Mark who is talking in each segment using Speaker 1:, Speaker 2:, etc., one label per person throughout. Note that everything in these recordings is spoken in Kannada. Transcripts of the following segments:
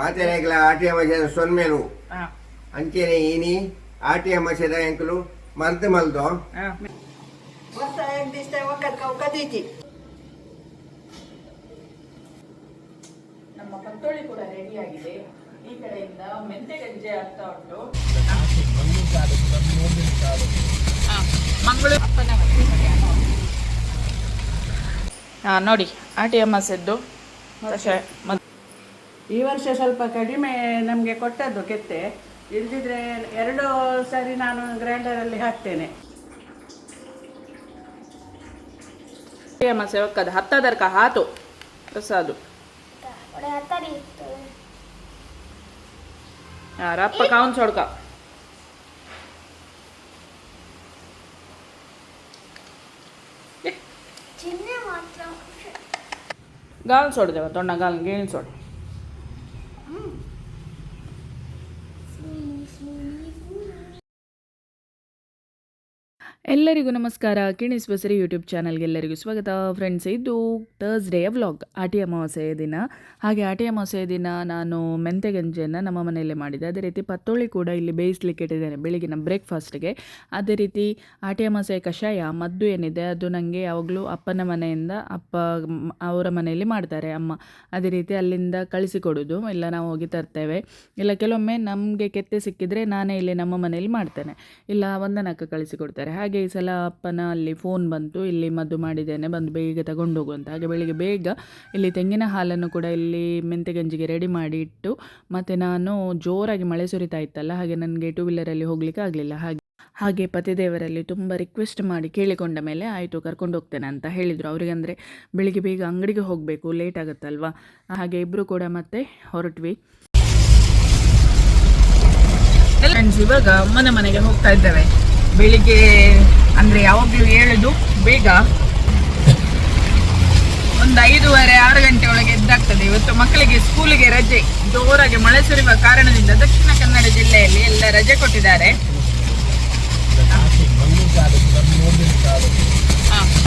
Speaker 1: ಮಾತೇನಾಗಿಲ್ಲ ಆಟಿಯ ಮಸೀದ ಸೊನ್ಮೇಲು ಅಂಚೆನೆ ಏನಿ ಆಟಿಯ ಮಸೀದ ಎಂಕಲು ಮರ್ದ ಮಲ್ದು.
Speaker 2: ನಮ್ಮ ಕೂಡ ಈ ಕಡೆಯಿಂದ ನೋಡಿ ಆಟಿ ಅಮ್ಮ ಸೆದ್ದು. ಮತ್ತೆ
Speaker 3: ಈ ವರ್ಷ ಸ್ವಲ್ಪ ಕಡಿಮೆ ನಮಗೆ ಕೊಟ್ಟದ್ದು ಕೆತ್ತೆ. ಇಲ್ದಿದ್ರೆ ಎರಡು ಸರಿ ನಾನು ಗ್ರೈಂಡರಲ್ಲಿ ಹಾಕ್ತೇನೆ.
Speaker 2: ಆಟಿ ಅಮ್ಮ ಸೇವಕ್ಕದ ಹತ್ತದರ್ಕ ಹಾತು ಆ, ರಪ್ಪ ಕಾವನ್ ಸೊಡ್ಕ. ಗಾಲ್ ಸೊಡ್ದೇವ ತೊಣ್ಣ ಗಾಲ್ ಗೇಣಿ ಸೊಡ್ Please, please. ಎಲ್ಲರಿಗೂ ನಮಸ್ಕಾರ. ಕಿಣಿಸ್ ಬಸರಿ ಯೂಟ್ಯೂಬ್ ಚಾನಲ್ಗೆ ಎಲ್ಲರಿಗೂ ಸ್ವಾಗತ. ಫ್ರೆಂಡ್ಸ್ ಇದು ಥರ್ಸ್ಡೇಯ ವ್ಲಾಗ್ ಆಟಿ ಅಮಾವಾಸ್ಯೆಯ ದಿನ. ಹಾಗೆ ಆಟಿ ಅಮಾವಾಸ್ಯೆಯ ದಿನ ನಾನು ಮೆಂತೆ ಗಂಜಿಯನ್ನು ನಮ್ಮ ಮನೆಯಲ್ಲೇ ಮಾಡಿದ್ದೆ. ಅದೇ ರೀತಿ ಪತ್ತೋಳಿ ಕೂಡ ಇಲ್ಲಿ ಬೇಯಿಸ್ಲಿಕ್ಕೆ ಇಟ್ಟಿದ್ದೇನೆ ಬೆಳಿಗ್ಗಿನ ಬ್ರೇಕ್ಫಾಸ್ಟ್ಗೆ ಅದೇ ರೀತಿ ಆಟಿ ಅಮಾವಾಸ್ಯೆಯ ಕಷಾಯ, ಮದ್ದು ಏನಿದೆ ಅದು ನನಗೆ ಯಾವಾಗಲೂ ಅಪ್ಪನ ಮನೆಯಿಂದ ಅಪ್ಪ ಅವರ ಮನೆಯಲ್ಲಿ ಮಾಡ್ತಾರೆ ಅಮ್ಮ. ಅದೇ ರೀತಿ ಅಲ್ಲಿಂದ ಕಳಿಸಿಕೊಡೋದು ಇಲ್ಲ ನಾವು ಹೋಗಿ ತರ್ತೇವೆ. ಇಲ್ಲ, ಕೆಲವೊಮ್ಮೆ ನಮಗೆ ಕೆತ್ತೆ ಸಿಕ್ಕಿದರೆ ನಾನೇ ಇಲ್ಲಿ ನಮ್ಮ ಮನೆಯಲ್ಲಿ ಮಾಡ್ತೇನೆ. ಇಲ್ಲ, ಒಂದನಕ್ಕ ಕಳಿಸಿಕೊಡ್ತಾರೆ ಹಾಗೆ ಈ ಸಲ ಅಪ್ಪನ ಅಲ್ಲಿ ಫೋನ್ ಬಂತು. ಇಲ್ಲಿ ಮದ್ದು ಮಾಡಿದ್ದೇನೆ. ಬಂದು ಬೇಗ ತಗೊಂಡೋಗು ಅಂತ. ಹಾಗೆ ಬೆಳಿಗ್ಗೆ ಬೇಗ ಇಲ್ಲಿ ತೆಂಗಿನ ಹಾಲನ್ನು ಕೂಡ ಇಲ್ಲಿ ಮೆಂತೆ ಗಂಜಿಗೆ ರೆಡಿ ಮಾಡಿ ಇಟ್ಟು, ಮತ್ತು ನಾನು ಜೋರಾಗಿ ಮಳೆ ಸುರಿತಾ ಇತ್ತಲ್ಲ, ಹಾಗೆ ನನಗೆ ಟೂ ವೀಲರಲ್ಲಿ ಹೋಗ್ಲಿಕ್ಕೆ ಆಗಲಿಲ್ಲ. ಹಾಗೆ ಹಾಗೆ ಪತಿದೇವರಲ್ಲಿ ತುಂಬ ರಿಕ್ವೆಸ್ಟ್ ಮಾಡಿ ಕೇಳಿಕೊಂಡ ಮೇಲೆ ಆಯಿತು, ಕರ್ಕೊಂಡು ಹೋಗ್ತೇನೆ ಅಂತ ಹೇಳಿದರು. ಅವರಿಗೆ ಅಂದರೆ ಬೆಳಿಗ್ಗೆ ಬೇಗ ಅಂಗಡಿಗೆ ಹೋಗಬೇಕು ಲೇಟ್ ಆಗುತ್ತಲ್ವಾ? ಹಾಗೆ ಇಬ್ಬರು ಕೂಡ ಮತ್ತೆ ಹೊರಟ್ವಿ. ಫ್ರೆಂಡ್ಸ್ ಇವಾಗ ಅಮ್ಮನ ಮನೆಗೆ ಹೋಗ್ತಾ ಇದ್ದೇವೆ. ಬೆಳಿಗ್ಗೆ, ಅಂದ್ರೆ ಯಾವಾಗಲೂ ಹೇಳುದು ಬೇಗ ಒಂದು ಐದೂವರೆ, ಆರು ಗಂಟೆ ಒಳಗೆ ಎದ್ದಾಗ್ತದೆ. ಇವತ್ತು ಮಕ್ಕಳಿಗೆ ಸ್ಕೂಲಿಗೆ ರಜೆ. ಜೋರಾಗಿ ಮಳೆ ಸುರಿಯುವ ಕಾರಣದಿಂದ ದಕ್ಷಿಣ ಕನ್ನಡ ಜಿಲ್ಲೆಯಲ್ಲಿ ಎಲ್ಲ ರಜೆ ಕೊಟ್ಟಿದ್ದಾರೆ.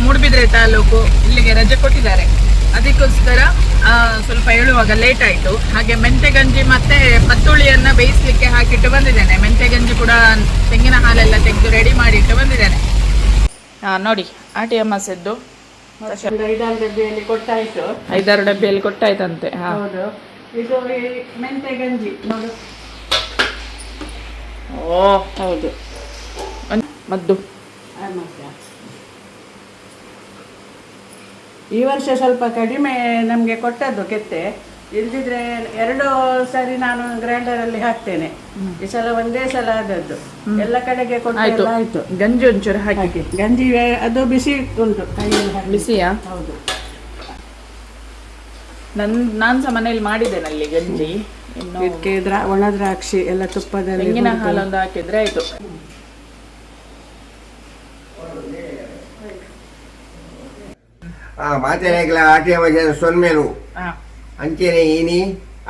Speaker 2: ಮೂಡುಬಿದ್ರೆ ತಾಲೂಕು ಇಲ್ಲಿಗೆ ರಜೆ ಕೊಟ್ಟಿದ್ದಾರೆ. ಅದಕ್ಕೋಸ್ಕರ ಹೇಳುವಾಗ ಲೇಟ್ ಆಯಿತು. ಹಾಗೆ ಮೆಂತೆ ಗಂಜಿ ಮತ್ತೆ ಪತ್ತುಳಿಯನ್ನ ಬೇಯಿಸಲಿಕ್ಕೆ ಹಾಕಿಟ್ಟು ಬಂದಿದ್ದೇನೆ. ಮೆಂತೆ ಗಂಜಿ ಕೂಡ ತೆಂಗಿನ ಹಾಲೆಲ್ಲ ತೆಗೆದು ರೆಡಿ ಮಾಡಿ ಇಟ್ಟು ಬಂದಿದ್ದೇನೆ. ಆ, ನೋಡಿ ಆಟಿ ಅಮ್ಮ ಸೆದ್ದು
Speaker 3: ಐದಾರು ಡಬ್ಬಿಯಲ್ಲಿ ಕೊಟ್ಟಾಯ್ತು.
Speaker 2: ಐದಾರು ಡಬ್ಬಿಯಲ್ಲಿ ಕೊಟ್ಟಾಯ್ತಂತೆ
Speaker 3: ಹೌದು. ಇದು ಮೆಂತೆ ಗಂಜಿ ನೋಡು.
Speaker 2: ಓ ಹೌದು. ಮದ್ದು.
Speaker 3: ಈ ವರ್ಷ ಸ್ವಲ್ಪ ಕಡಿಮೆ ನಮಗೆ ಕೊಟ್ಟದ್ದು ಕೆತ್ತೆ. ಇಲ್ದಿದ್ರೆ ಎರಡು ಸರಿ ನಾನು ಗ್ರೈಂಡರಲ್ಲಿ ಹಾಕ್ತೇನೆ. ಈ ಸಲ ಒಂದೇ ಸಲ ಆದದ್ದು. ಎಲ್ಲ ಕಡೆಗೆ ಕೊಟ್ಟು ಆಯ್ತು.
Speaker 2: ಗಂಜಿ ಒಂಚೂರು ಹಾಕಿ.
Speaker 3: ಗಂಜಿ ಅದು ಬಿಸಿ ಉಂಟು.
Speaker 2: ಬಿಸಿಯಾ?
Speaker 3: ಹೌದು.
Speaker 2: ನನ್ ನಾನ್ ಸಹ ಮನೇಲಿ ಮಾಡಿದ್ದೇನೆ ಅಲ್ಲಿ ಗಂಜಿ.
Speaker 3: ಇದಕ್ಕೆ ದ್ರಾ ಒಣ ದ್ರಾಕ್ಷಿ ಎಲ್ಲ ತುಪ್ಪದಲ್ಲಿ
Speaker 2: ಹಾಲೊಂದು ಹಾಕಿದ್ರೆ ಆಯ್ತು.
Speaker 1: ಆ ಮಾತೆರೆಗ್ಲ ಆಟಿಯ ಮಸದ ಸೊನ್ಮೇಲು ಅಂಚೆನೆ ಈನಿ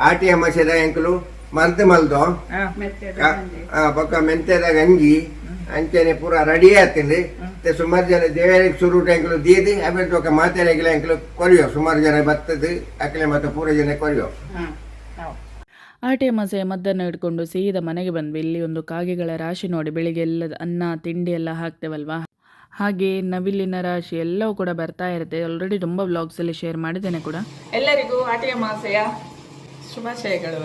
Speaker 1: ಆಟಿ ಮಸದ ಎಂಕಲು ಮಂತ್ ಮಲ್ದು.
Speaker 3: ಮೆಂತ್ಯದ ಗಂಜಿ.
Speaker 1: ಆ ಪಕ್ಕ ಮೆಂತೆದ ಗಂಜಿ. ಅಂಚೆನೆ ಪೂರ ರೆಡಿ ಆತೀನಿ ಸುಮಾರು ಜನ ದೇವರಿಗೆ ಸುರುಟ ಎಂಕಲು ದೀದಿ ಆಮೇಲೆ ತೋಕ ಮಾತೆರೆಗ್ಲ ಎಂಕಲು ಕೊರಿಯೋ. ಸುಮಾರು ಜನ ಬರ್ತದೆ ಅಕಲೆ ಮತ್ತೆ ಪೂರ ಜನ ಕೊರಿಯೋ.
Speaker 2: ಆಟೆ ಮಸೆಯ ಮದ್ದನ್ನು ಹಿಡ್ಕೊಂಡು ಸೀದಾ ಮನೆಗೆ ಬಂದ್ವಿ. ಇಲ್ಲಿ ಒಂದು ಕಾಗೆಗಳ ರಾಶಿ ನೋಡಿ ಬೆಳಿಗ್ಗೆ ಎಲ್ಲ ಅನ್ನ ತಿಂಡಿ ಎಲ್ಲ ಹಾಕ್ತೇವಲ್ವಾ? ಹಾಗೆ ನವಿಲಿನ ರಾಶಿ ಎಲ್ಲವೂ ಕೂಡ ಬರ್ತಾ ಇರುತ್ತೆ. ಆಲ್ರೆಡಿ ತುಂಬ ಬ್ಲಾಗ್ಸಲ್ಲಿ ಶೇರ್ ಮಾಡಿದ್ದೇನೆ ಕೂಡ. ಎಲ್ಲರಿಗೂ ಆಟಿಯ ಮಾಸೆಯ ಶುಭಾಶಯಗಳು.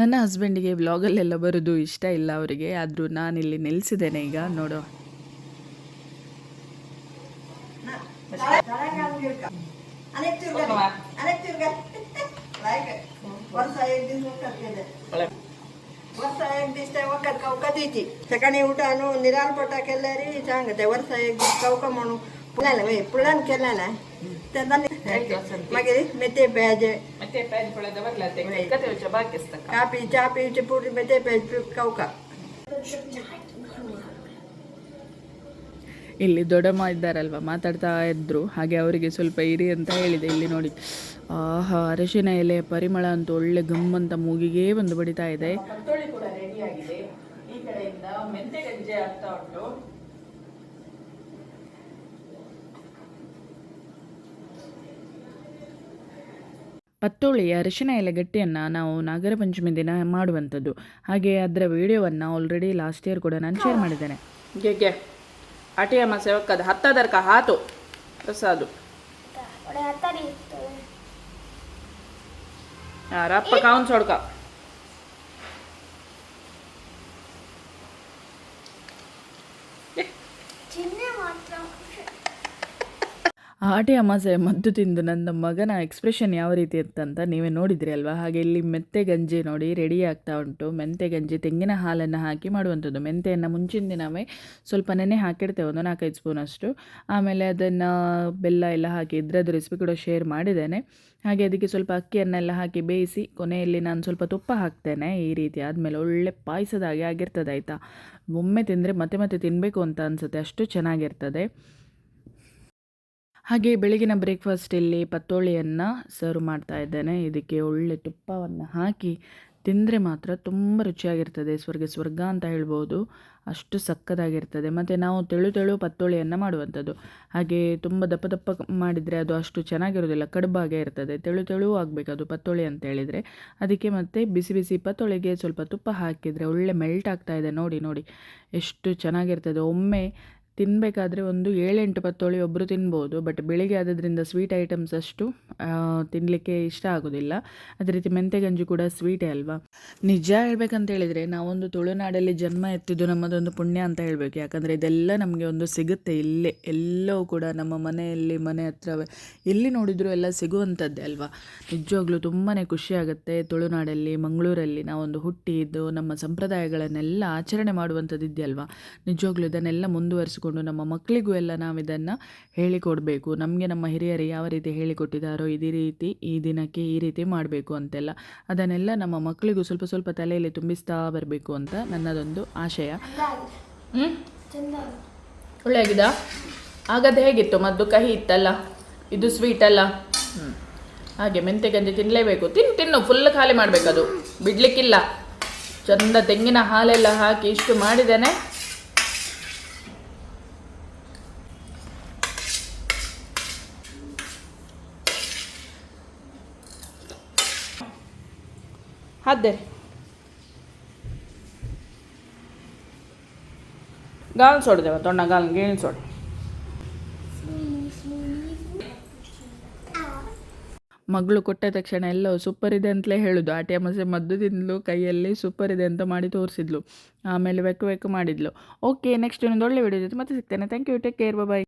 Speaker 2: ನನ್ನ ಹಸ್ಬೆಂಡಿಗೆ ವ್ಲಾಗಲ್ಲೆಲ್ಲ ಬರೋದು ಇಷ್ಟ ಇಲ್ಲ ಅವರಿಗೆ. ಆದರೂ ನಾನು ಇಲ್ಲಿ ನಿಲ್ಲಿಸಿದ್ದೇನೆ ಈಗ ನೋಡು
Speaker 3: ಅನೇಕ ವರ್ಷ ಎಗ್ ದಿಷ್ಟ ಒಕ್ಕದ ಕೌಕದೀತಿ ಸೆಕಣಿ ಊಟನು ನಿರಾಲ್ ಪಟ ಕೆಲ್ಲರಿ ಚಾಂಗತೆ ವರ್ಷ ಎಗ್ ಕೌಕ ಮಣು ಪುಳನ ಮೇ ಪುಳನ್ ಕೆಲ್ಲನ ತಂದನ ಮಗರಿ ಮೆತೆ ಪ್ಯಾಜೆ ಮೆತೆ
Speaker 2: ಪ್ಯಾಜೆ ಪುಳದ ಬರ್ಲತೆ ಕತೆ ಬಾಕಿಸ್ತ
Speaker 3: ಕಾಪಿ ಚಾಪಿ ಪೂರಿ ಮೆತೆ ಪ್ಯಾಜೆ ಕೌಕ
Speaker 2: ಇಲ್ಲಿ ದೊಡ್ಡಮ್ಮ ಇದ್ದಾರಲ್ವ? ಮಾತಾಡ್ತಾ ಇದ್ರು. ಹಾಗೆ ಅವರಿಗೆ ಸ್ವಲ್ಪ ಇರಿ ಅಂತ ಹೇಳಿದೆ. ಇಲ್ಲಿ ನೋಡಿ. ಆಹಾ ಅರಶಿನ ಎಲೆ ಪರಿಮಳ ಅಂತ ಒಳ್ಳೆ ಗಮ್ಮಂತ ಮೂಗಿಗೆ ಬಂದು ಬಡಿತಾ ಇದೆ. ಪತ್ತೋಳಿ ಅರಿಶಿನ ಎಲೆ ಗಟ್ಟಿಯನ್ನು ನಾವು ನಾಗರ ಪಂಚಮಿ ದಿನ ಮಾಡುವಂಥದ್ದು. ಹಾಗೆ ಅದರ ವಿಡಿಯೋವನ್ನು ಆಲ್ರೆಡಿ ಲಾಸ್ಟ್ ಇಯರ್ ಕೂಡ ನಾನು ಶೇರ್ ಮಾಡಿದ್ದೇನೆ. ಗೆ ಅಟಿಯಮ್ಮ ಸೇವಕ್ಕದ ಹತ್ತದರ್ಕ ಹಾತು. ಪ್ರಸಾದು ರಪ್ಪ ಕಾವನ್ ಸೊಡ್ಕ. ಆಟೆ ಅಮಾಸೆ ಮದ್ದು ತಿಂದು ನನ್ನ ಮಗನ ಎಕ್ಸ್ಪ್ರೆಷನ್ ಯಾವ ರೀತಿ ಇತ್ತಂತ ನೀವೇ ನೋಡಿದ್ರಿ ಅಲ್ವಾ? ಹಾಗೆ ಇಲ್ಲಿ ಮೆಂತೆ ಗಂಜಿ ನೋಡಿ ರೆಡಿ ಆಗ್ತಾ ಉಂಟು. ಮೆಂತೆ ಗಂಜಿ, ತೆಂಗಿನ ಹಾಲನ್ನು ಹಾಕಿ ಮಾಡುವಂಥದ್ದು. ಮೆಂತೆಯನ್ನು ಮುಂಚಿನ ದಿನವೇ ಸ್ವಲ್ಪ ನೆನೆ ಹಾಕಿರ್ತೇವೆ ಒಂದು ನಾಲ್ಕೈದು ಸ್ಪೂನಷ್ಟು ಆಮೇಲೆ ಅದನ್ನು ಬೆಲ್ಲ ಎಲ್ಲ ಹಾಕಿ ಇದ್ರದ್ದು ರೆಸಿಪಿ ಕೂಡ ಶೇರ್ ಮಾಡಿದ್ದೇನೆ. ಹಾಗೆ ಅದಕ್ಕೆ ಸ್ವಲ್ಪ ಅಕ್ಕಿಯನ್ನೆಲ್ಲ ಹಾಕಿ ಬೇಯಿಸಿ ಕೊನೆಯಲ್ಲಿ ನಾನು ಸ್ವಲ್ಪ ತುಪ್ಪ ಹಾಕ್ತೇನೆ. ಈ ರೀತಿ ಆದಮೇಲೆ ಒಳ್ಳೆ ಪಾಯಸದ ಹಾಗೆ ಆಗಿರ್ತದೆ ಆಯಿತಾ? ಒಮ್ಮೆ ತಿಂದರೆ ಮತ್ತೆ ಮತ್ತೆ ತಿನ್ನಬೇಕು ಅಂತ ಅನಿಸುತ್ತೆ. ಅಷ್ಟು ಚೆನ್ನಾಗಿರ್ತದೆ. ಹಾಗೆ ಬೆಳಗಿನ ಬ್ರೇಕ್ಫಾಸ್ಟಲ್ಲಿ ಪತ್ತೋಳಿಯನ್ನು ಸರ್ವ್ ಮಾಡ್ತಾ ಇದ್ದೇನೆ. ಇದಕ್ಕೆ ಒಳ್ಳೆ ತುಪ್ಪವನ್ನು ಹಾಕಿ ತಿಂದರೆ ಮಾತ್ರ ತುಂಬ ರುಚಿಯಾಗಿರ್ತದೆ. ಸ್ವರ್ಗ ಸ್ವರ್ಗ ಅಂತ ಹೇಳ್ಬೋದು. ಅಷ್ಟು ಸಕ್ಕದಾಗಿರ್ತದೆ. ಮತ್ತು ನಾವು ತೆಳು ತೆಳು ಪತ್ತೋಳಿಯನ್ನು ಮಾಡುವಂಥದ್ದು. ಹಾಗೆ ತುಂಬ ದಪ್ಪ ದಪ್ಪ ಮಾಡಿದರೆ ಅದು ಅಷ್ಟು ಚೆನ್ನಾಗಿರೋದಿಲ್ಲ ಕಡುಬಾಗೆ ಇರ್ತದೆ. ತೆಳು ತೆಳು ಆಗಬೇಕು ಅದು ಪತ್ತೋಳಿ ಅಂತ ಹೇಳಿದರೆ. ಅದಕ್ಕೆ ಮತ್ತೆ ಬಿಸಿ ಬಿಸಿ ಪತ್ತೋಳಿಗೆ ಸ್ವಲ್ಪ ತುಪ್ಪ ಹಾಕಿದರೆ ಒಳ್ಳೆ ಮೆಲ್ಟ್ ಆಗ್ತಾ ನೋಡಿ ನೋಡಿ. ಎಷ್ಟು ಚೆನ್ನಾಗಿರ್ತದೆ. ಒಮ್ಮೆ ತಿನ್ನಬೇಕಾದ್ರೆ ಒಂದು ಏಳೆಂಟು ಪತ್ತೋಳಿ ಒಬ್ಬರು ತಿನ್ಬೋದು ಬಟ್ ಬೆಳಿಗ್ಗೆ ಆದ್ದರಿಂದ ಸ್ವೀಟ್ ಐಟಮ್ಸ್ ಅಷ್ಟು ತಿನ್ನಲಿಕ್ಕೆ ಇಷ್ಟ ಆಗೋದಿಲ್ಲ. ಅದೇ ರೀತಿ ಮೆಂತೆ ಗಂಜಿ ಕೂಡ ಸ್ವೀಟೇ ಅಲ್ವಾ? ನಿಜ ಹೇಳ್ಬೇಕಂತ ಹೇಳಿದರೆ ನಾವೊಂದು ತುಳುನಾಡಲ್ಲಿ ಜನ್ಮ ಎತ್ತಿದ್ದು ನಮ್ಮದೊಂದು ಪುಣ್ಯ ಅಂತ ಹೇಳಬೇಕು. ಯಾಕಂದರೆ ಇದೆಲ್ಲ ನಮಗೆ ಒಂದು ಸಿಗುತ್ತೆ ಇಲ್ಲೇ. ಎಲ್ಲವೂ ಕೂಡ ನಮ್ಮ ಮನೆಯಲ್ಲಿ, ಮನೆ ಹತ್ರವೇ ಎಲ್ಲಿ ನೋಡಿದರೂ ಎಲ್ಲ ಸಿಗುವಂಥದ್ದೇ ಅಲ್ವಾ? ನಿಜವಾಗ್ಲೂ ತುಂಬಾ ಖುಷಿಯಾಗುತ್ತೆ ತುಳುನಾಡಲ್ಲಿ, ಮಂಗಳೂರಲ್ಲಿ ನಾವೊಂದು ಹುಟ್ಟಿದ್ದು, ನಮ್ಮ ಸಂಪ್ರದಾಯಗಳನ್ನೆಲ್ಲ ಆಚರಣೆ ಮಾಡುವಂಥದ್ದು ಇದೆಯಲ್ವಾ ನಿಜವಾಗ್ಲೂ ಇದನ್ನೆಲ್ಲ ಮುಂದುವರಿಸಿಕೊಂಡು ನಮ್ಮ ಮಕ್ಕಳಿಗೂ ಎಲ್ಲ ನಾವು ಇದನ್ನು ಹೇಳಿಕೊಡಬೇಕು. ನಮಗೆ ನಮ್ಮ ಹಿರಿಯರು ಯಾವ ರೀತಿ ಹೇಳಿಕೊಟ್ಟಿದ್ದಾರೋ ಇದೇ ರೀತಿ ಈ ದಿನಕ್ಕೆ ಈ ರೀತಿ ಮಾಡಬೇಕು ಅಂತೆಲ್ಲ ಅದನ್ನೆಲ್ಲ ನಮ್ಮ ಮಕ್ಕಳಿಗೂ ಸ್ವಲ್ಪ ಸ್ವಲ್ಪ ತಲೆಯಲ್ಲಿ ತುಂಬಿಸ್ತಾ ಬರಬೇಕು ಅಂತ ನನ್ನದೊಂದು ಆಶಯ. ಹ್ಞೂ ಒಳ್ಳೆ ಹೇಗಿತ್ತು? ಮದ್ದು ಕಹಿ ಇತ್ತಲ್ಲ? ಇದು ಸ್ವೀಟ್ ಅಲ್ಲ? ಹಾಗೆ ಮೆಂತೆ ಗಂಜಿ ತಿನ್ನಲೇಬೇಕು ತಿನ್ನು ತಿನ್ನು. ಫುಲ್ ಖಾಲಿ ಮಾಡಬೇಕದು. ಬಿಡ್ಲಿಕ್ಕಿಲ್ಲ. ಚಂದ ತೆಂಗಿನ ಹಾಲೆಲ್ಲ ಹಾಕಿ ಇಷ್ಟು ಮಾಡಿದ್ದೇನೆ. ಹಾದ್ದೇರಿ ಗಾಲ್ ಸೊಡ್ದೇವ ತೊಣ್ಣ ಗಾಲ್ ಗೇಣಿ ಸೋಡ್. ಮಗಳು ಕೊಟ್ಟ ತಕ್ಷಣ ಎಲ್ಲವೂ ಸೂಪರ್ ಇದೆ ಅಂತಲೇ ಹೇಳೋದು. ಆ ಮಸೆ ಮದ್ದು ತಿಂದ್ಲು ಕೈಯಲ್ಲಿ ಸೂಪರ್ ಇದೆ ಅಂತ ಮಾಡಿ ತೋರಿಸಿದ್ಲು. ಆಮೇಲೆ ವೆಕ್ ವೆಕ್ ಮಾಡಿದ್ಲು. ಓಕೆ ನೆಕ್ಸ್ಟ್ ಇನ್ನೊಂದು ಒಳ್ಳೆ ವಿಡಿಯೋ ಜೊತೆ ಮತ್ತೆ ಸಿಗ್ತೇನೆ. Thank you take care bye